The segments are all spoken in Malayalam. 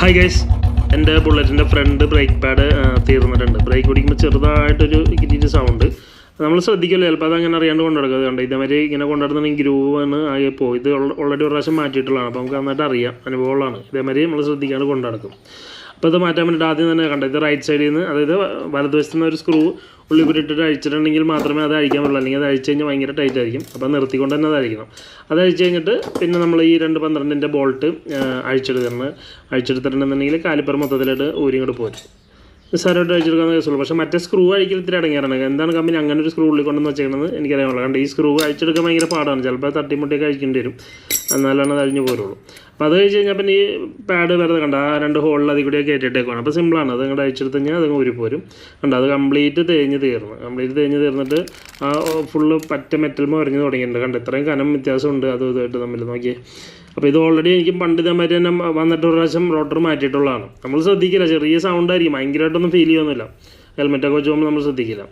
ഹായ് ഗൈസ് എന്റെ ബുള്ളറ്റിന്റെ ഫ്രണ്ട് ബ്രേക്ക് പാഡ് തീർന്നിട്ടുണ്ട്. ബ്രേക്ക് പിടിക്കുമ്പോൾ ചെറുതായിട്ടൊരു കിറ്റിന്റെ സൗണ്ട് നമ്മൾ ശ്രദ്ധിക്കില്ല? ചിലപ്പോൾ അത് അങ്ങനെ അറിയാണ്ട് കൊണ്ടു നടക്കുക കണ്ട്? ഇതേമാതിരി ഇങ്ങനെ കൊണ്ടുനടന്നുണ്ടെങ്കിൽ ഗ്രൂവ് ആണ് ആകെ പോയി ഇത് ഓൾറെഡി ഒരു പ്രാവശ്യം മാറ്റിയിട്ടുള്ളതാണ്. അപ്പോൾ നമുക്ക് നന്നായിട്ട് അറിയാം. അനുഭവമുള്ളതാണ്. ഇതേമാതിരി നമ്മൾ ശ്രദ്ധിക്കാണ്ട് കൊണ്ടു നടക്കും. അപ്പോൾ ഇത് മാറ്റാൻ വേണ്ടിയിട്ട് ആദ്യം തന്നെ കണ്ടത് ഇത് റൈറ്റ് സൈഡിൽ നിന്ന് അതായത് വലതുവശത്ത് നിന്ന് ഒരു സ്ക്രൂ ഉള്ളിൽ കൂട്ടിയിട്ട് അഴിച്ചിട്ടുണ്ടെങ്കിൽ മാത്രമേ അത് അഴിക്കാൻ പറ്റുള്ളൂ. അല്ലെങ്കിൽ അത് അഴിച്ച് കഴിഞ്ഞാൽ ഭയങ്കര ടൈറ്റ് ആയിരിക്കും. അപ്പോൾ നിർത്തിക്കൊണ്ട് തന്നെ അത് അഴിക്കണം. അത് അഴിച്ച് കഴിഞ്ഞിട്ട് പിന്നെ നമ്മൾ ഈ രണ്ട് പന്ത്രണ്ടിന്റെ ബോൾട്ട് അഴിച്ചെടുക്കുന്നത് അഴിച്ചെടുത്തിട്ടുണ്ടെന്നുണ്ടെങ്കിൽ കാലിപ്പർ മൊത്തത്തിലായിട്ട് ഊരിങ്ങോട്ട് പോരും. നിസ്സാരമായിട്ട് അഴിച്ചെടുക്കാവുന്ന കേസുള്ളൂ പക്ഷേ മറ്റേ സ്ക്രൂ അഴിക്കൽ ഇത്തിരി അടങ്ങിയാണ് എന്താണ് കമ്പനി അങ്ങനെ ഒരു സ്ക്രൂ ഉള്ളിൽ കൊണ്ടെന്ന് വെച്ചേക്കുന്നത് എനിക്കറിയാമല്ലോ കാരണം ഈ സ്ക്രൂ അഴിച്ചെടുക്കാൻ ഭയങ്കര പാടാണ്. ചിലപ്പോൾ തട്ടിമുട്ടിയൊക്കെ അഴിക്കേണ്ടി വരും. എന്നാലാണ് അത് അഴിഞ്ഞു പോരുള്ളൂ. അപ്പോൾ അത് കഴിച്ച് കഴിഞ്ഞാൽ പിന്നെ ഈ പാഡ് വെറുതെ കണ്ട ആ രണ്ട് ഹോളിൽ അതിൽ കൂടിയൊക്കെ കയറ്റിയിട്ടേക്കുവാണ്. അപ്പോൾ സിമ്പിളാണ് അത് അങ്ങോട്ട് അഴിച്ചെടുത്ത് കഴിഞ്ഞാൽ അതങ്ങ് ഊരി പോരും. കണ്ട അത് കംപ്ലീറ്റ് തേഞ്ഞ് തീർന്നു. കംപ്ലീറ്റ് തേഞ്ഞ് തീർന്നിട്ട് ആ ഫുള്ള് പറ്റ മെറ്റൽ മറിഞ്ഞ് തുടങ്ങിയിട്ടുണ്ട്. കണ്ട ഇത്രയും കനം വ്യത്യാസമുണ്ട്. അതും ഇതായിട്ട് തമ്മിൽ. നോക്കിയേ. അപ്പോൾ ഇത് ഓൾറെഡി എനിക്ക് പണ്ട് ഇതേമാതിരി തന്നെ വന്നിട്ട് ഒരു പ്രാവശ്യം റോട്ടർ മാറ്റിയിട്ടുള്ളതാണ്. നമ്മൾ ശ്രദ്ധിക്കില്ല ചെറിയ സൗണ്ട് ആയിരിക്കും. ഭയങ്കരമായിട്ടൊന്നും ഫീൽ ചെയ്യുന്നില്ല. ഹെൽമെറ്റൊക്കെ വെച്ച് പോകുമ്പോൾ നമ്മൾ ശ്രദ്ധിക്കില്ല.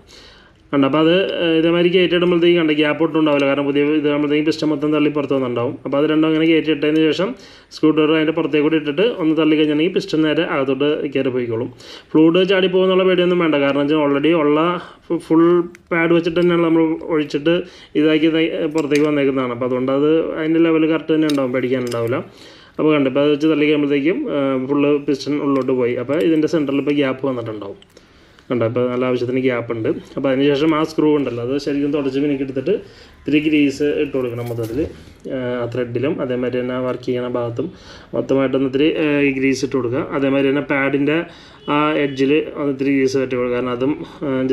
കണ്ട? അപ്പോൾ അത് ഇതേമാതിരി കയറ്റിയിടുമ്പോഴത്തേക്ക് കണ്ട ഗ്യാപ്പ് ഒട്ടും ഉണ്ടാവില്ല. കാരണം പുതിയ ഇതാകുമ്പോഴത്തേക്കും പിസ്റ്റം മൊത്തം തള്ളി പുറത്ത് വന്നിട്ടുണ്ടാവും. അപ്പോൾ അത് രണ്ടും അങ്ങനെ കയറ്റിയിട്ടതിന് ശേഷം സ്ക്രൂ ഡ്രൈവർ അതിന്റെ പുറത്തേക്ക് കൂടി ഇട്ടിട്ട് ഒന്ന് തള്ളി കഴിഞ്ഞിട്ടുണ്ടെങ്കിൽ പിസ്റ്റം നേരെ അകത്തോട്ട് കയറി പോയിക്കോളും. ഫ്ലൂഡ് ചാടി പോകുന്നുള്ള പേടിയൊന്നും വേണ്ട. കാരണം വെച്ചാൽ ഓൾറെഡി ഉള്ള ഫുൾ പാഡ് വെച്ചിട്ട് തന്നെയാണ് നമ്മൾ ഒഴിച്ചിട്ട് ഇതാക്കി പുറത്തേക്ക് വന്നേക്കുന്നതാണ്. അപ്പോൾ അതുകൊണ്ട് അത് അതിന്റെ ലെവൽ കറക്റ്റ് തന്നെ ഉണ്ടാവും. പേടിക്കാനുണ്ടാവില്ല. അപ്പോൾ കണ്ടു ഇപ്പോൾ അത് വെച്ച് തള്ളി കഴിയുമ്പോഴത്തേക്കും ഫുള്ള് പിസ്റ്റൺ ഉള്ളോട്ട് പോയി. അപ്പോൾ ഇതിന്റെ സെന്ററിൽ ഇപ്പോൾ ഗ്യാപ്പ് വന്നിട്ടുണ്ടാവും. കണ്ടോ? അപ്പോൾ നല്ല ആവശ്യത്തിന് ഗ്യാപ്പ് ഉണ്ട്. അപ്പോൾ അതിനുശേഷം ആ സ്ക്രൂ ഉണ്ടല്ലോ. അത് ശരിക്കും തുടച്ച് മിനിക്ക് എടുത്തിട്ട് ഇത്തിരി ഗ്രീസ് ഇട്ട് കൊടുക്കണം മൊത്തത്തിൽ ആ ത്രെഡിലും അതേമാതിരി തന്നെ വർക്ക് ചെയ്യണ ഭാഗത്തും. മൊത്തമായിട്ടൊന്ന് ഇത്തിരി ഗ്രീസ് ഇട്ട് കൊടുക്കുക. അതേമാതിരി തന്നെ പാഡിന്റെ ആ എഡ്ജിൽ ഒന്ന് ഇത്തിരി ഗ്രീസ് പറ്റി കൊടുക്കുക. കാരണം അതും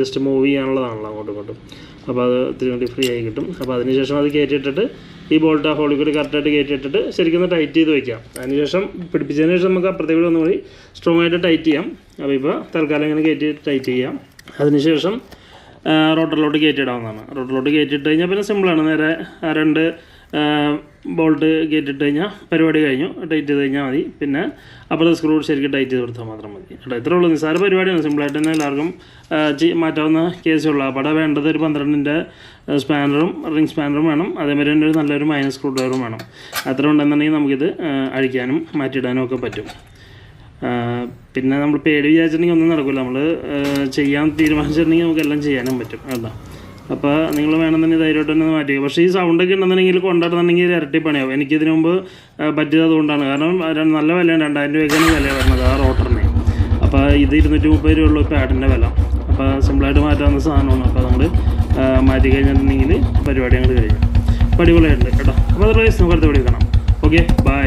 ജസ്റ്റ് മൂവ് ചെയ്യാനുള്ളതാണല്ലോ അങ്ങോട്ടും ഇങ്ങോട്ടും. അപ്പോൾ അത് ഇത്തിരി കൂടി ഫ്രീ ആയി കിട്ടും. അപ്പോൾ അതിനുശേഷം അത് കയറ്റിയിട്ടിട്ട് ഈ ബോൾട്ട് ആ ഹോളിൽ കൂടി കറക്റ്റായിട്ട് കയറ്റിയിട്ടിട്ട് ശരിക്കും ഒന്ന് ടൈറ്റ് ചെയ്ത് വയ്ക്കാം അതിനുശേഷം പിടിപ്പിച്ചതിന് ശേഷം നമുക്ക് അപ്പുറത്തേക്ക് ഒന്നുകൂടി സ്ട്രോങ് ആയിട്ട് ടൈറ്റ് ചെയ്യാം. അപ്പോൾ ഇപ്പോൾ തൽക്കാലം ഇങ്ങനെ കയറ്റി ടൈറ്റ് ചെയ്യാം. അതിനുശേഷം റോട്ടറിലോട്ട് കയറ്റിയിടാവുന്നതാണ്. റോട്ടറിലോട്ട് കയറ്റിയിട്ട് കഴിഞ്ഞാൽ പിന്നെ സിമ്പിളാണ് നേരെ രണ്ട് ബോൾട്ട് കയറ്റിയിട്ട് കഴിഞ്ഞാൽ പരിപാടി കഴിഞ്ഞു. ടൈറ്റ് ചെയ്ത് കഴിഞ്ഞാൽ മതി. പിന്നെ അപ്പുറത്തെ സ്ക്രൂ ശരിക്കും ടൈറ്റ് ചെയ്ത് കൊടുത്താൽ മാത്രം മതി. കേട്ടോ ഇത്രേ ഉള്ളൂ. നിസ്സാര പരിപാടിയാണ്. സിമ്പിളായിട്ട് തന്നെ എല്ലാവർക്കും മാറ്റാവുന്ന കേസേ ഉള്ളൂ. അപ്പോൾ വേണ്ടത് ഒരു പന്ത്രണ്ടിന്റെ സ്പാനറും റിംഗ് സ്പാനറും വേണം. അതേമാതിരി തന്നെ ഒരു നല്ലൊരു മൈനസ് സ്ക്രൂ ഡ്രൈവറും വേണം. അത്ര ഉണ്ടെന്നുണ്ടെങ്കിൽ നമുക്കിത് അഴിക്കാനും മാറ്റിയിടാനും ഒക്കെ പറ്റും. പിന്നെ നമ്മൾ പേടി വിചാരിച്ചിട്ടുണ്ടെങ്കിൽ ഒന്നും നടക്കില്ല നമ്മൾ ചെയ്യാൻ തീരുമാനിച്ചിട്ടുണ്ടെങ്കിൽ നമുക്ക് എല്ലാം ചെയ്യാനും പറ്റും. അതാ. അപ്പോൾ നിങ്ങൾ വേണമെന്നുണ്ടെങ്കിൽ ധൈര്യമായിട്ട് തന്നെ മാറ്റി. പക്ഷേ ഈ സൗണ്ടൊക്കെ ഉണ്ടെന്നുണ്ടെങ്കിൽ കൊണ്ടുവരണമെന്നുണ്ടെങ്കിൽ ഇരട്ടി പണിയാവും. എനിക്കിതിനു മുമ്പ് പറ്റിയത് അതുകൊണ്ടാണ്. കാരണം നല്ല വിലയാണ്. രണ്ടായിരം രൂപയ്ക്കാണ് വില വരുന്നത് ആ റോട്ടറിന് അപ്പോൾ ഇത് ഇരുന്നൂറ്റി മുപ്പത് രൂപ ഉള്ള പാഡിന്റെ വില. അപ്പോൾ സിമ്പിളായിട്ട് മാറ്റാവുന്ന സാധനമാണ്. അപ്പോൾ നമ്മൾ മാറ്റി കഴിഞ്ഞിട്ടുണ്ടെങ്കിൽ പരിപാടി അങ്ങോട്ട് കഴിയും. അപ്പോൾ അടിപൊളിയായിട്ടുണ്ട് കേട്ടോ. അപ്പോൾ അത് നമുക്ക് അടുത്ത വീഡിയോ കാണാം. Okay bye